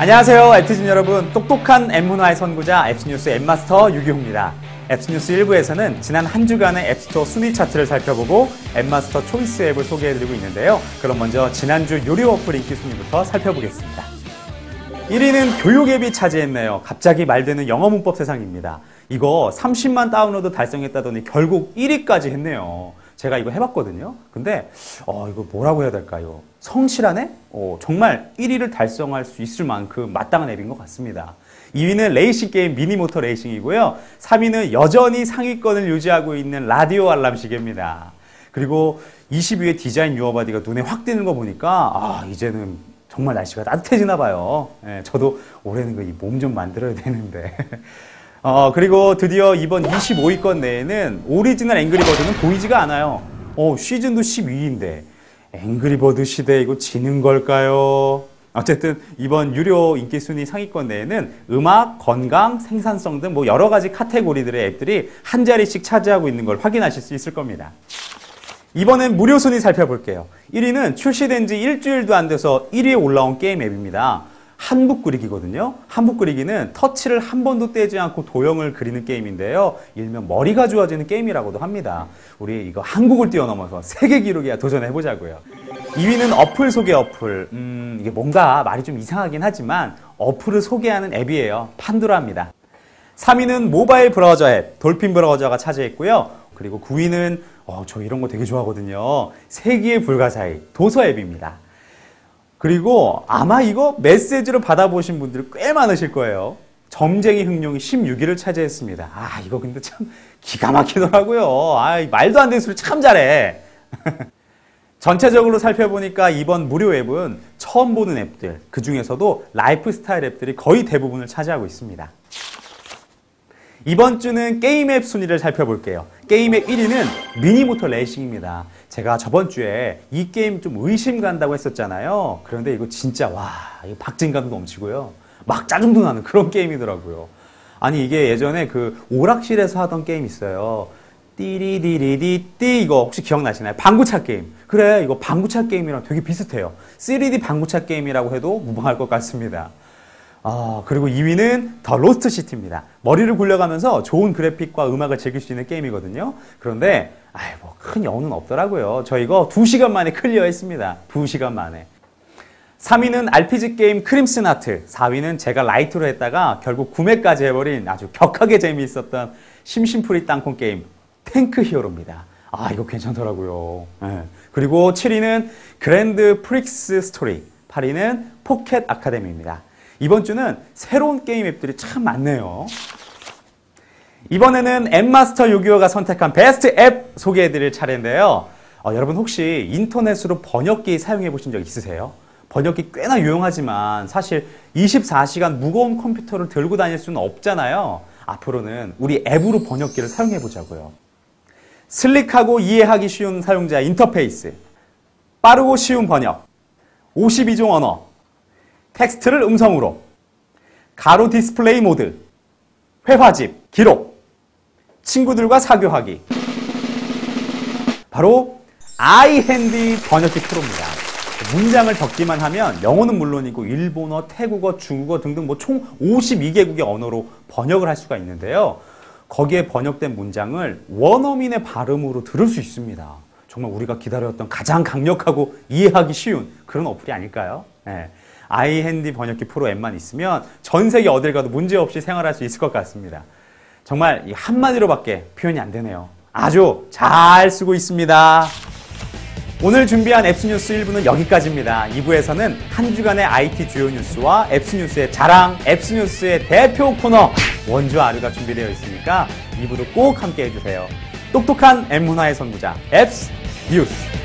안녕하세요 앱티즌 여러분. 똑똑한 앱문화의 선구자 앱스뉴스 앱마스터 유기호입니다. 앱스뉴스 1부에서는 지난 한 주간의 앱스토어 순위 차트를 살펴보고 앱마스터 초이스 앱을 소개해드리고 있는데요. 그럼 먼저 지난주 요리 어플 인기 순위부터 살펴보겠습니다. 1위는 교육 앱이 차지했네요. 갑자기 말되는 영어 문법 세상입니다. 이거 30만 다운로드 달성했다더니 결국 1위까지 했네요 제가 이거 해봤거든요. 근데 어, 이거 뭐라고 해야 될까요? 성실하네? 어, 정말 1위를 달성할 수 있을 만큼 마땅한 앱인 것 같습니다. 2위는 레이싱 게임 미니모터 레이싱이고요. 3위는 여전히 상위권을 유지하고 있는 라디오 알람 시계입니다. 그리고 20위의 디자인 유어바디가 눈에 확 띄는 거 보니까 아 이제는 정말 날씨가 따뜻해지나 봐요. 예, 저도 올해는 그 몸 좀 만들어야 되는데 어, 그리고 드디어 이번 25위권 내에는 오리지널 앵그리버드는 보이지가 않아요. 어, 시즌도 12위인데 앵그리버드 시대 이거 지는 걸까요? 어쨌든 이번 유료 인기 순위 상위권 내에는 음악, 건강, 생산성 등 뭐 여러 가지 카테고리들의 앱들이 한 자리씩 차지하고 있는 걸 확인하실 수 있을 겁니다. 이번엔 무료 순위 살펴볼게요. 1위는 출시된 지 일주일도 안 돼서 1위에 올라온 게임 앱입니다. 한북 그리기거든요. 한북 그리기는 터치를 한 번도 떼지 않고 도형을 그리는 게임인데요. 일명 머리가 좋아지는 게임이라고도 합니다. 우리 이거 한국을 뛰어넘어서 세계 기록이야 도전해 보자고요. 2위는 어플 소개 어플. 음, 이게 뭔가 말이 좀 이상하긴 하지만 어플을 소개하는 앱이에요. 판도라입니다. 3위는 모바일 브라우저 앱 돌핀 브라우저가 차지했고요. 그리고 9위는 어, 저 이런 거 되게 좋아하거든요. 세기의 불가사의 도서 앱입니다. 그리고 아마 이거 메시지로 받아보신 분들 꽤 많으실 거예요. 점쟁이 흥룡이 16위를 차지했습니다. 아, 이거 근데 참 기가 막히더라고요. 아, 말도 안 되는 소리 참 잘해. 전체적으로 살펴보니까 이번 무료 앱은 처음 보는 앱들, 그 중에서도 라이프 스타일 앱들이 거의 대부분을 차지하고 있습니다. 이번 주는 게임 앱 순위를 살펴볼게요. 게임 앱 1위는 미니모터 레이싱입니다. 제가 저번 주에 이 게임 좀 의심 간다고 했었잖아요. 그런데 이거 진짜 와, 이거 박진감도 넘치고요. 막 짜증도 나는 그런 게임이더라고요. 아니 이게 예전에 그 오락실에서 하던 게임 있어요. 띠리디리디띠 이거 혹시 기억나시나요? 방구차 게임. 그래 이거 방구차 게임이랑 되게 비슷해요. 3D 방구차 게임이라고 해도 무방할 것 같습니다. 아, 그리고 2위는 더 로스트 시티입니다. 머리를 굴려가면서 좋은 그래픽과 음악을 즐길 수 있는 게임이거든요. 그런데 아이 뭐큰 영웅은 없더라고요. 저 이거 2시간 만에 클리어 했습니다. 2시간 만에. 3위는 RPG 게임 크림슨 아트, 4위는 제가 라이트로 했다가 결국 구매까지 해버린 아주 격하게 재미있었던 심심풀이 땅콩 게임 탱크 히어로입니다. 아 이거 괜찮더라고요. 네. 그리고 7위는 그랜드 프릭스 스토리, 8위는 포켓 아카데미입니다. 이번 주는 새로운 게임 앱들이 참 많네요. 이번에는 앱마스터 요기요가 선택한 베스트 앱 소개해드릴 차례인데요. 어, 여러분 혹시 인터넷으로 번역기 사용해 보신 적 있으세요? 번역기 꽤나 유용하지만 사실 24시간 무거운 컴퓨터를 들고 다닐 수는 없잖아요. 앞으로는 우리 앱으로 번역기를 사용해 보자고요. 슬릭하고 이해하기 쉬운 사용자 인터페이스, 빠르고 쉬운 번역, 52종 언어, 텍스트를 음성으로, 가로 디스플레이 모드, 회화집, 기록, 친구들과 사교하기. 바로 아이핸디 번역기 프로입니다. 문장을 적기만 하면 영어는 물론이고 일본어, 태국어, 중국어 등등 뭐 총 52개국의 언어로 번역을 할 수가 있는데요. 거기에 번역된 문장을 원어민의 발음으로 들을 수 있습니다. 정말 우리가 기다렸던 가장 강력하고 이해하기 쉬운 그런 어플이 아닐까요? 네. 아이핸디 번역기 프로 앱만 있으면 전 세계 어딜 가도 문제없이 생활할 수 있을 것 같습니다. 정말 한마디로밖에 표현이 안 되네요. 아주 잘 쓰고 있습니다. 오늘 준비한 앱스뉴스 1부는 여기까지입니다. 2부에서는 한 주간의 IT 주요 뉴스와 앱스뉴스의 자랑, 앱스뉴스의 대표 코너 원주 아류가 준비되어 있으니까 2부도 꼭 함께 해주세요. 똑똑한 앱문화의 선구자 앱스 뉴스